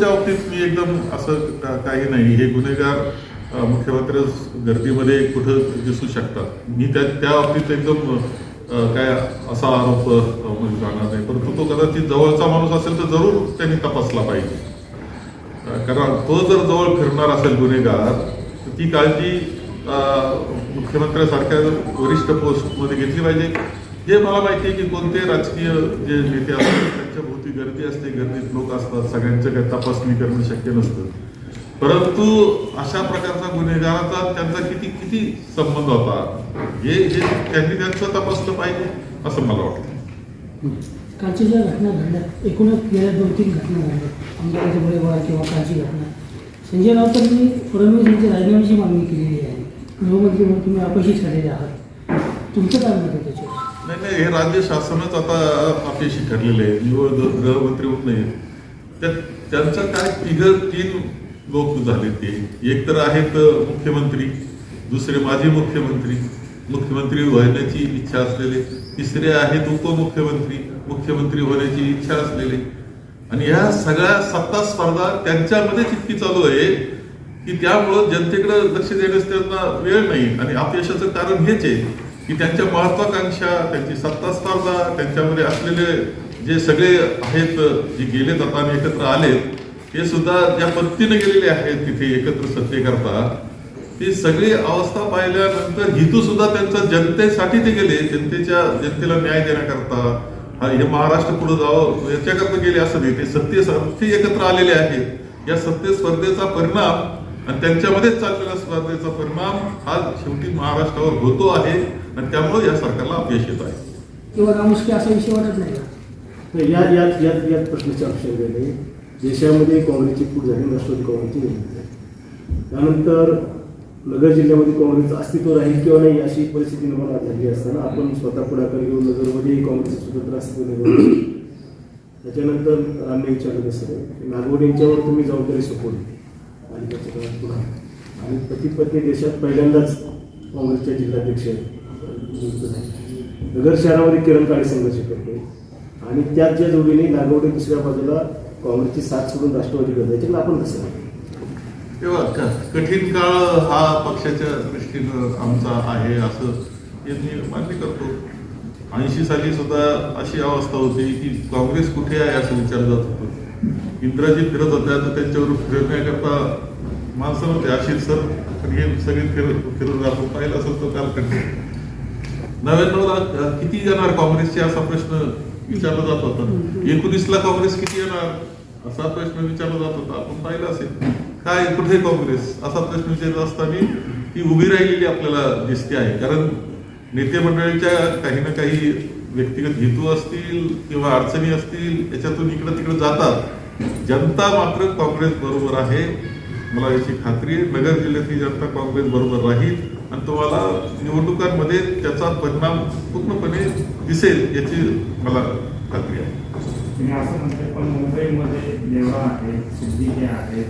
जवळच्या बाबतीत मी एकदम असं काही नाही. हे गुन्हेगार मुख्यमंत्री गर्दीमध्ये कुठं दिसू शकतात. मी त्या त्या बाबतीत एकदम काय असा आरोप म्हणजे जाणार नाही. परंतु तो कदाचित जवळचा माणूस असेल तर जरूर त्यांनी तपासला पाहिजे. कारण तो जर जवळ फिरणार असेल गुन्हेगार तर ती काळजी मुख्यमंत्र्यासारख्या वरिष्ठ पोस्टमध्ये घेतली पाहिजे. हे मला माहिती आहे की कोणते राजकीय जे नेते असतात त्यांच्या भोवती गर्दी असते गर्दीत लोक असतात सगळ्यांचं काही तपासणी करणं शक्य नसतं. परंतु अशा प्रकारचा गुन्हेगाराचा त्यांचा किती किती संबंध होता? हे हे त्यांनी त्यांचं तपासलं पाहिजे असं मला वाटतं. कालच्या ज्या घटना घडल्या एकूणच गेल्या दोन तीन घटना घडल्या. आमदाराच्या बरोबर किंवा कालची घटना. संजय राऊतांनी फडणवीस यांच्या राजीनाम्याची मागणी केलेली आहे. गृहमंत्री म्हणून तुम्ही अपयशी ठरलेले आहात. तुमचं काय मत आहे त्याच्यावर? नाही नाही हे राज्य शासनच आता अपयशी ठरलेले आहे. निवड गृहमंत्री होत नाही त्या त्यांचं काय तिघ तीन लोक झाले ते. एक तर आहेत मुख्यमंत्री दुसरे माजी मुख्यमंत्री. मुख्यमंत्री होण्याची इच्छा असलेले. तिसरे आहेत उपमुख्यमंत्री. मुख्यमंत्री होण्याची इच्छा असलेले. आणि ह्या सगळ्या सत्ता स्पर्धा त्यांच्यामध्येच इतकी चालू आहे की त्यामुळं जनतेकडे लक्ष देण्यास त्यांना वेळ नाही. आणि अपयशाचं कारण हेच आहे. की त्यांच्या महत्वाकांक्षा त्यांची सत्ता स्पर्धा त्यांच्यामध्ये असलेले जे सगळे आहेत जे गेलेत आता आणि एकत्र आलेत ते सुद्धा ज्या पद्धतीने गेलेले आहेत तिथे एकत्र सत्तेकरता ती सगळी अवस्था पाहिल्यानंतर हितू सुद्धा त्यांचा जनतेसाठी ते गेले जनतेच्या जनतेला न्याय देण्याकरता. हे महाराष्ट्र पुढे जावं याच्याकरता गेले असं नाही ते सत्य सत्य एकत्र आलेले आहेत. या सत्य स्पर्धेचा परिणाम आणि त्यांच्यामध्येच चाललेल्या स्पर्धेचा परिणाम हा शेवटी महाराष्ट्रावर होतो आहे. आणि त्यामुळे या सरकारला अपयश येत आहे. किंवा रामुष्की असा विषय वाटत नाही या यात यात यात प्रश्नाचे ऑप्शन गेले देशामध्ये काँग्रेसची फूट झाली राष्ट्रवादी काँग्रेसची निर्मिती झाली त्यानंतर नगर जिल्ह्यामध्ये काँग्रेसचं अस्तित्व राहील किंवा नाही अशी परिस्थिती निर्माण झाली असताना आपण स्वतः पुढाकार घेऊन नगरमध्ये काँग्रेसचं स्वतंत्र अस्तित्व निर्माण. त्याच्यानंतर रामने विचारलं कसं नागवड यांच्यावर तुम्ही जबाबदारी सोपवली. पालिकेच्या काळात पुन्हा आणि पती पत्नी देशात पहिल्यांदाच काँग्रेसच्या जिल्हाध्यक्ष नगर शहरामध्ये किरण काळे संघर्ष करते आणि त्याच ज्या जोडीने नागवडे दुसऱ्या बाजूला काँग्रेसची साथ सोडून राष्ट्रवादी करते त्याच्याकडे आपण कसं तेव्हा कठीण काळ हा पक्षाच्या दृष्टीनं आमचा आहे असं हे मी मान्य करतो. ऐंशी साली सुद्धा अशी अवस्था होती की काँग्रेस कुठे आहे असं विचारलं जात होतं. इंद्राजी फिरत होत्या तर त्यांच्यावर फिरण्याकरता माणसं होते. आशिष सर पण हे सगळे फिरत फिरून आपण पाहिलं असेल तो कालखंड. नव्याण्णवला किती येणार काँग्रेसचे? असा प्रश्न विचारला जात होता. एकोणीसला काँग्रेस किती येणार? असा प्रश्न विचारला जात होता. आपण पाहिलं असेल. काय कुठे काँग्रेस? असा प्रश्न विचारत असताना ती उभी राहिलेली आपल्याला दिसते आहे. कारण नेते मंडळीच्या काही ना काही व्यक्तिगत हेतू असतील किंवा अडचणी असतील याच्यातून इकडं तिकडं जातात. जनता मात्र काँग्रेस बरोबर आहे. मला याची खात्री आहे. नगर जिल्ह्यातली जनता काँग्रेस बरोबर राहील. आणि तुम्हाला निवडणुकांमध्ये त्याचा परिणाम पूर्णपणे दिसेल याची मला खात्री आहे. असं पण मुंबईमध्ये देवळा आहेत सिद्दीकी आहेत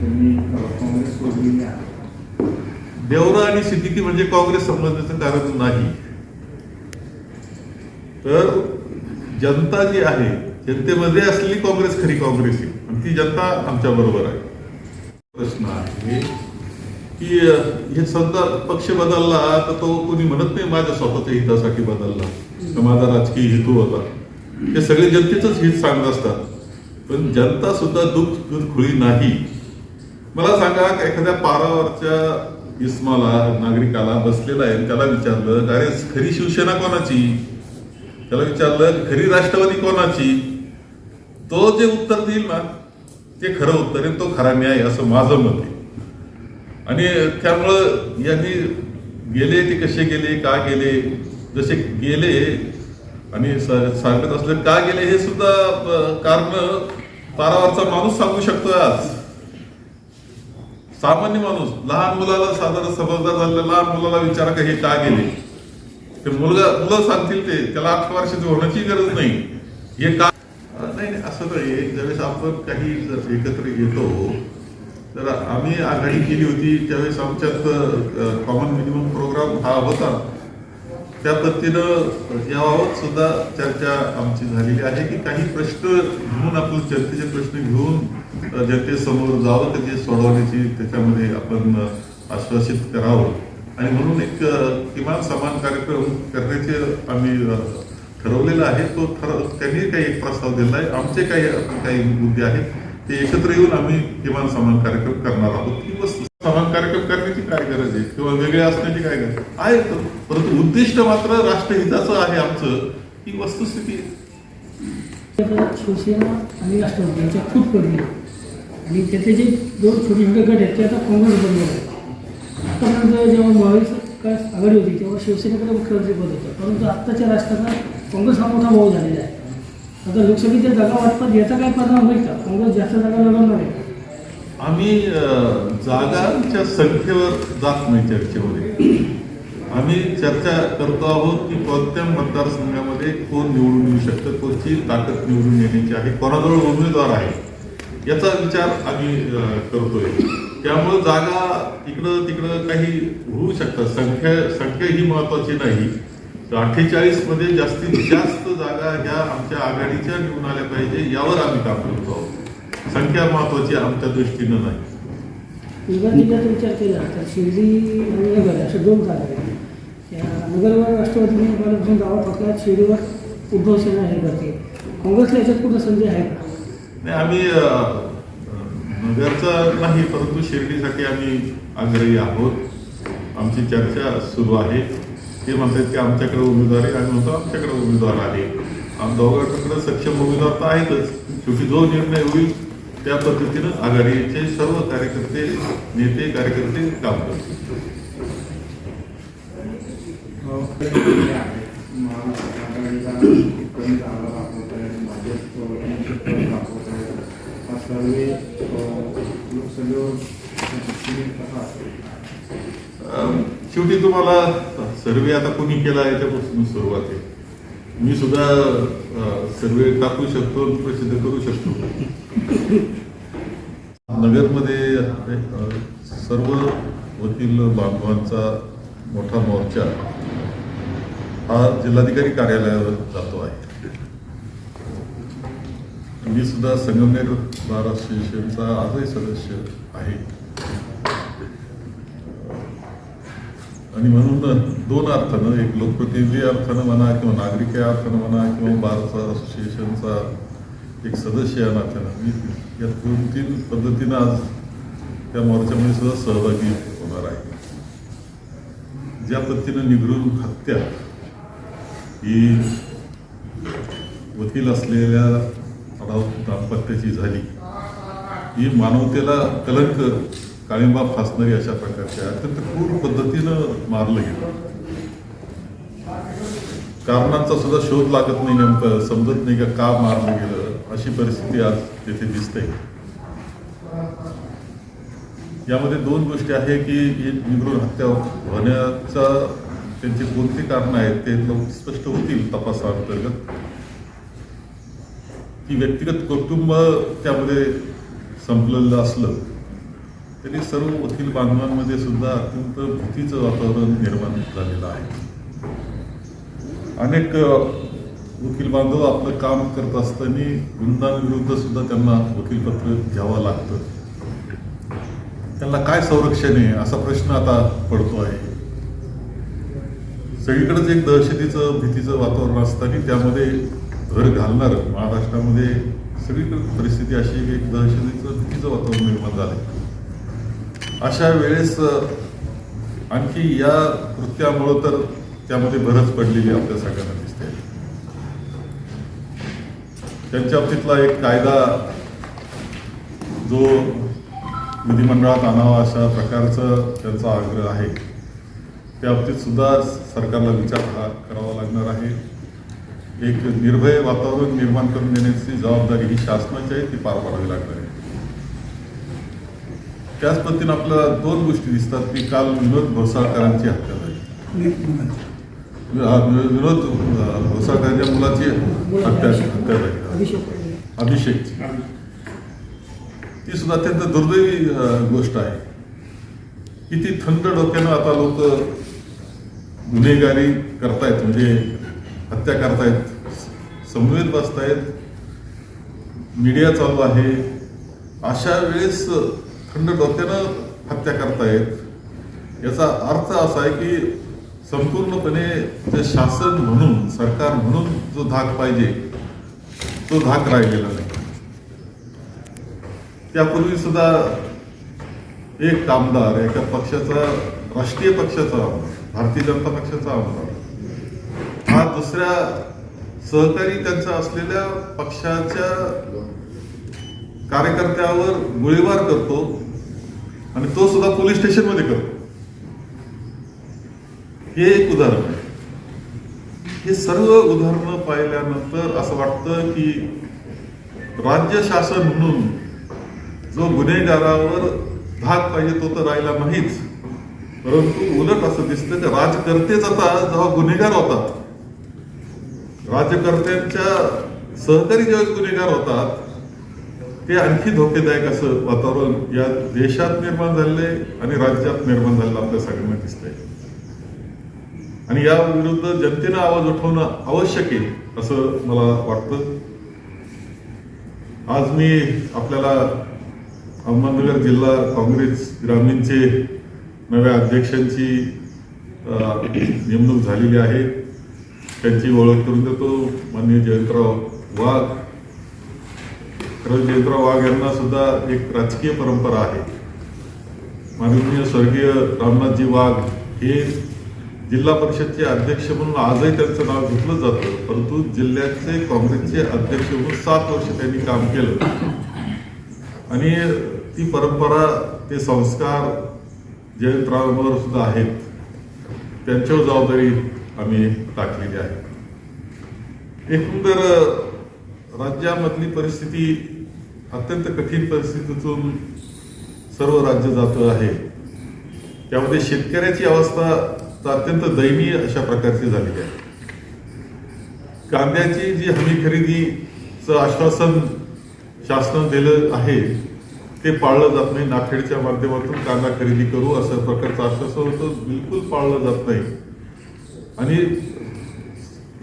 त्यांनी अ, काँग्रेस सोडलेली आहे. देवरा आणि सिद्दीकी म्हणजे काँग्रेस संबंधाचं कारण नाही. तर जनता जी आहे जनतेमध्ये असलेली काँग्रेस खरी काँग्रेस आहे. आणि ती जनता आमच्या बरोबर आहे. प्रश्न आहे की हे समजा पक्ष बदलला तर तो कोणी म्हणत नाही माझ्या स्वतःच्या हितासाठी बदलला. तर माझा राजकीय हेतू होता. हे सगळे जनतेचंच हित सांगत असतात. पण जनता सुद्धा दुःख खुळी नाही. मला सांगा का एखाद्या पारावरच्या इस्माला नागरिकाला बसलेला आहे त्याला विचारलं अरे खरी शिवसेना कोणाची? त्याला विचारलं खरी राष्ट्रवादी कोणाची? तो जे उत्तर देईल ना ते खरं उत्तर आहे तो खरा न्याय असं माझं मत आहे. आणि त्यामुळं यांनी गेले ते कसे गेले का गेले जसे गेले आणि सांगत असले का गेले हे सुद्धा कारण पारावरचा माणूस सांगू शकतो आज. सामान्य माणूस लहान मुलाला साधारण समजदार झालेला लहान मुलाला विचारा का हे का गेले. ते मुलगा मुलं सांगतील ते त्याला अठरा वर्षाची होण्याची गरज नाही. हे का नाही नाही असं नाही ज्यावेळेस आपण काही जर एकत्र येतो तर आम्ही आघाडी केली होती त्यावेळेस आमच्यात कॉमन मिनिमम प्रोग्राम हा होता. त्या पद्धतीनं याबाबत सुद्धा चर्चा आमची झालेली आहे की काही प्रश्न घेऊन आपण चर्चेचे प्रश्न घेऊन जनतेसमोर जावं त्याचे सोडवण्याची त्याच्यामध्ये आपण आश्वासित करावं. आणि म्हणून एक किमान समान कार्यक्रम करण्याचे आम्ही ठरवलेला आहे. तो ठरव त्यांनी काही एक प्रस्ताव दिला आहे आमचे काही काही मुद्दे आहेत. ते एकत्र येऊन आम्ही किमान समान कार्यक्रम करणार आहोत. ही वस्तू समान कार्यक्रम करण्याची काय गरज आहे? किंवा वेगळे असण्याची काय गरज आहे? तर. परंतु उद्दिष्ट मात्र राष्ट्रहिताचं आहे आमचं. ही वस्तुस्थिती आहे शिवसेना आणि राष्ट्रवादी यांच्यात फूट पडली आणि त्याचे जे दोन छोटे छोटे गट आहेत ते आता काँग्रेस बनले आहेत. आतापर्यंत जेव्हा महाविकास आघाडी होती तेव्हा शिवसेनेकडे मुख्यमंत्रीपद होतं. परंतु आत्ताच्या राष्ट्राला काँग्रेस हा मोठा भाऊ झालेला आहे. आता लोकसभेच्या जागा वाटपात याचा काय परिणाम होईल का? काँग्रेस जास्त जागा लढवणार आहे. आम्ही जागांच्या संख्येवर जात नाही चर्चेमध्ये. आम्ही चर्चा करतो आहोत की कोणत्या मतदारसंघामध्ये कोण निवडून येऊ शकतं कोणची ताकद निवडून येण्याची आहे कोणाजवळ उमेदवार आहे याचा विचार आम्ही करतोय. त्यामुळं जागा इकडं तिकडं काही होऊ शकतात. संख्या संख्या ही महत्वाची नाही. अठ्ठेचाळीसमध्ये जास्तीत जास्त जागा ह्या आमच्या आघाडीच्या निवडून आल्या पाहिजे यावर आम्ही काम करतो. आहोत संख्या महत्वाची आमच्या दृष्टीनं नाही. विभाग जिल्ह्यात विचार केला तर शिर्डी आणि नगर अशा दोन जागा आहेत. त्या नगरवर राष्ट्रवादीने पहिल्यापासून दावा टाकला शिर्डीवर उद्धव सेना हे करते काँग्रेसला याच्यात कुठं संधी आहे का? नाही आम्ही नगरचा नाही परंतु शिर्डीसाठी आम्ही आग्रही आहोत. आमची चर्चा सुरू आहे. ते म्हणतात की आमच्याकडे उमेदवार आहे. आम्ही म्हणतो आमच्याकडे उमेदवार आहे. आम दोघांकडे सक्षम उमेदवार तर आहेतच. शेवटी जो निर्णय होईल त्या पद्धतीनं आघाडीचे सर्व कार्यकर्ते नेते कार्यकर्ते काम करतील. हो महाराष्ट्र आघाडीला कमी जागा दाखवत आहे भाजप पद दाखवत आहे हा सर्वे शेवटी तुम्हाला सर्वे आता कोणी केला याच्यापासून सुरुवात आहे. मी सुद्धा सर्वे टाकू शकतो प्रसिद्ध करू शकतो. नगरमध्ये सर्व वकील बांधवांचा मोठा मोर्चा हा जिल्हाधिकारी कार्यालयावर जातो आहे मी सुद्धा संगमनेर बार असोसिएशनचा आजही सदस्य आहे. आणि म्हणून दोन अर्थानं एक लोकप्रतिनिधी अर्थानं म्हणा किंवा नागरिक या अर्थानं म्हणा किंवा बारचा असोसिएशनचा एक सदस्य या नात्यानं मी या दोन तीन पद्धतीनं आज त्या मोर्चामध्ये सुद्धा सहभागी होणार आहे. ज्या पद्धतीनं निगरून हत्या ही वकील असलेल्या पडाव दाम्पत्याची झाली. ही मानवतेला कलंक काळिंबा फासणारी अशा प्रकारच्या अत्यंत क्रूर पद्धतीनं मारलं गेलं. कारणांचा सुद्धा शोध लागत नाही नेमकं समजत नाही का का मारलं गेलं अशी परिस्थिती आज तेथे दिसते. यामध्ये दोन गोष्टी आहे की ही निगडून हत्या होण्याचा त्यांची कोणती कारणं आहेत ते लोक स्पष्ट होतील तपासाअंतर्गत. की व्यक्तिगत कुटुंब त्यामध्ये संपलेलं असलं तरी सर्व वकील बांधवांमध्ये सुद्धा अत्यंत भीतीचं वातावरण निर्माण झालेलं आहे. अनेक वकील बांधव आपलं काम करत असताना गुंडांविरुद्ध सुद्धा त्यांना वकीलपत्र घ्यावं लागतं. त्यांना काय संरक्षण आहे असा प्रश्न आता पडतो आहे. सगळीकडेच एक दहशतीचं भीतीचं वातावरण असताना त्यामध्ये भर घालणार महाराष्ट्रामध्ये सगळीकडे परिस्थिती अशी की एक दहशतीचं भीतीचं वातावरण निर्माण झालं अशा वेळेस आणखी या कृत्यामुळं तर त्यामध्ये भरच पडलेली आपल्या सगळ्यांना दिसते. त्यांच्या बाबतीतला एक कायदा जो विधिमंडळात आणावा अशा प्रकारचं त्यांचा आग्रह आहे. त्या बाबतीत सुद्धा सरकारला विचार हा करावा लागणार आहे. एक निर्भय वातावरण निर्माण करून देण्याची जबाबदारी ही शासनाची आहे ती पार पाडावी लागणार आहे. त्याच पद्धतीनं आपल्याला दोन गोष्टी दिसतात की काल विनोद भोसाळकरांची हत्या झाली. विनोद भोसाळकरांच्या मुलाची हत्या हत्या झाली. अभिषेक अभिषेकची. ती सुद्धा अत्यंत दुर्दैवी गोष्ट आहे. किती थंड डोक्यानं आता लोक गुन्हेगारी करतायत म्हणजे हत्या करतायत समवेत बसतायत मीडिया चालू आहे अशा वेळेस थंड डोक्यानं हत्या करतायत. याचा अर्थ असा आहे की संपूर्णपणे जे शासन म्हणून सरकार म्हणून जो धाक पाहिजे तो धाक राहिलेला नाही. त्यापूर्वी सुद्धा एक आमदार एका पक्षाचा राष्ट्रीय पक्षाचा आमदार भारतीय जनता पक्षाचा आमदार हा दुसऱ्या सहकारी त्यांचा असलेल्या पक्षाच्या कार्यकर्त्यावर गोळीबार करतो आणि तो सुद्धा पोलीस स्टेशनमध्ये करतो. हे एक उदाहरण आहे. हे सर्व उदाहरणं पाहिल्यानंतर असं वाटतं की राज्य शासन म्हणून जो गुन्हेगारावर धाक पाहिजे तो तर राहिला नाहीच. परंतु उलट असं दिसतं की राजकर्तेच आता जेव्हा गुन्हेगार होतात राज्यकर्त्यांच्या सहकारी ज्यावेळेस गुन्हेगार होतात ते आणखी धोकेदायक असं वातावरण या देशात निर्माण झालेले आणि राज्यात निर्माण झालेलं आपल्या सगळ्यांना दिसतंय. आणि या विरुद्ध जनतेनं आवाज उठवणं आवश्यक आहे असं मला वाटतं. आज मी आपल्याला अहमदनगर जिल्हा काँग्रेस ग्रामीणचे नव्या अध्यक्षांची नेमणूक झालेली आहे. त्यांची ओळख करून देतो. माननीय जयंतराव वाघ. खरं जयंतराव वाघ यांना सुद्धा एक राजकीय परंपरा आहे. माननीय स्वर्गीय रामनाथजी वाघ हे जिल्हा परिषदचे अध्यक्ष म्हणून आजही त्यांचं नाव घेतलं जातं. परंतु जिल्ह्याचे काँग्रेसचे अध्यक्ष म्हणून सात वर्ष त्यांनी काम केलं. आणि ती परंपरा ते संस्कार जयंतरावांवर सुद्धा आहेत. त्यांच्यावर जबाबदारी आम्ही टाकलेली आहे. एकंदर राज्यामधली परिस्थिती अत्यंत कठीण परिस्थितीतून सर्व राज्य जातं आहे. त्यामध्ये शेतकऱ्याची अवस्था अत्यंत दयनीय अशा प्रकारची झालेली आहे. कांद्याची जी हमी खरेदीचं आश्वासन शासनानं दिलं आहे ते पाळलं जात नाही. नाफेडच्या माध्यमातून कांदा खरेदी करू असं प्रकारचं आश्वासन होतं. बिलकुल पाळलं जात नाही. आणि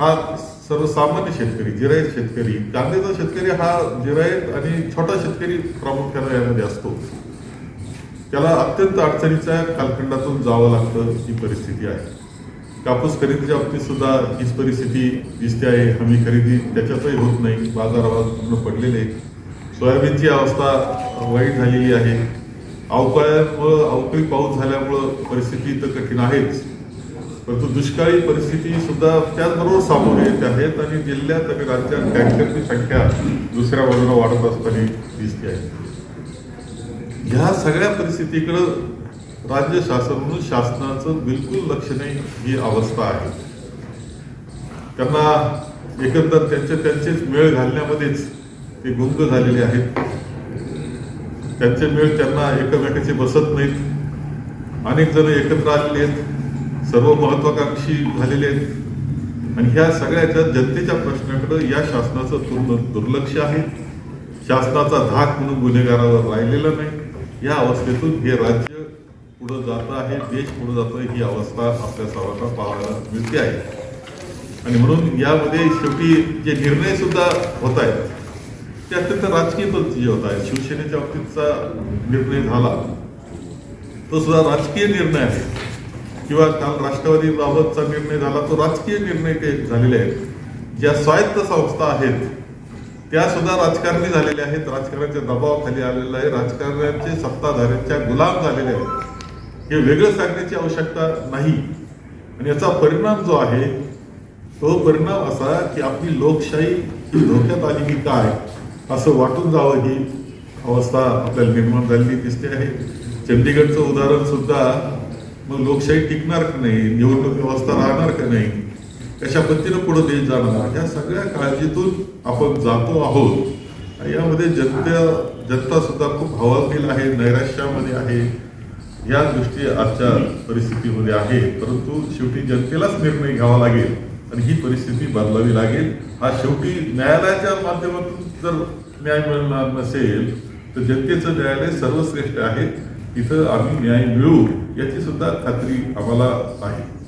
हा सर्वसामान्य शेतकरी जिरायत शेतकरी कांद्याचा शेतकरी हा जिरायत आणि छोटा शेतकरी प्रामुख्याने यामध्ये असतो. त्याला अत्यंत अडचणीच्या कालखंडातून जावं लागतं ही परिस्थिती आहे. कापूस खरेदीच्या बाबतीत सुद्धा हीच परिस्थिती दिसते आहे. हमी खरेदी त्याच्यातही होत नाही. बाजारावर पूर्ण पडलेले सोयाबीनची अवस्था वाईट झालेली आहे. अवकाळ्यामुळं अवकाळी पाऊस झाल्यामुळं परिस्थिती तर कठीण आहेच. परंतु दुष्काळी परिस्थिती सुद्धा त्याचबरोबर सामोरे येत आहेत आणि जिल्ह्यात आणि राज्यात टँकरची संख्या दुसऱ्या बाजूला वाढत असताना दिसते आहे. ह्या सगळ्या परिस्थितीकडं राज्य शासन म्हणून शासनाचं बिलकुल लक्ष नाही ही अवस्था आहे. त्यांना एकंदर त्यांचे त्यांचेच मेळ घालण्यामध्येच ते गुंग झालेले आहेत. त्यांचे मेळ त्यांना एकमेकाचे बसत नाहीत. अनेक जण एकत्र आलेले आहेत. सर्व महत्वाकांक्षी झालेले आहेत. आणि ह्या सगळ्याच्या जनतेच्या प्रश्नाकडं या शासनाचं पूर्ण दुर्लक्ष आहे. शासनाचा धाक म्हणून गुन्हेगारावर राहिलेला नाही. या अवस्थेतून हे राज्य पुढं जातं आहे देश पुढं जातोय ही अवस्था आपल्या सर्वांना पाहायला मिळते आहे. आणि म्हणून यामध्ये शेवटी जे निर्णय सुद्धा होत आहेत ते अत्यंत राजकीय पद्धतीचे होत आहेत. शिवसेनेच्या बाबतीतचा निर्णय झाला. तो सुद्धा राजकीय निर्णय आहे. किंवा काल राष्ट्रवादी बाबतचा निर्णय झाला तो राजकीय निर्णय ते झालेले आहेत. ज्या स्वायत्त संस्था आहेत त्या सुद्धा राजकारणी झालेल्या आहेत. राजकारणाच्या दबावाखाली आलेला आहे. राजकारणाचे सत्ताधाऱ्यांच्या गुलाम झालेले आहेत. हे वेगळं सांगण्याची आवश्यकता नाही. आणि याचा परिणाम जो आहे तो परिणाम असा की आपली लोकशाही ही धोक्यात आली की काय असं वाटून जावं ही अवस्था आपल्याला निर्माण झालेली दिसते आहे. चंदीगडचं उदाहरण सुद्धा मग लोकशाही टिकणार का नाही? निवडणूक व्यवस्था राहणार का नाही? कशा पद्धतीनं पुढे देश जाणार? या सगळ्या काळजीतून आपण जातो आहोत. यामध्ये जनता जनता सुद्धा खूप हवालदिल आहे नैराश्यामध्ये आहे. या दृष्टी आजच्या परिस्थितीमध्ये आहे. परंतु शेवटी जनतेलाच निर्णय घ्यावा लागेल. आणि ही परिस्थिती बदलावी लागेल. हा शेवटी न्यायालयाच्या माध्यमातून जर न्याय मिळणार नसेल तर जनतेचं न्यायालय सर्वश्रेष्ठ आहे. तिथं आम्ही न्याय मिळू याची सुद्धा खात्री आम्हाला आहे.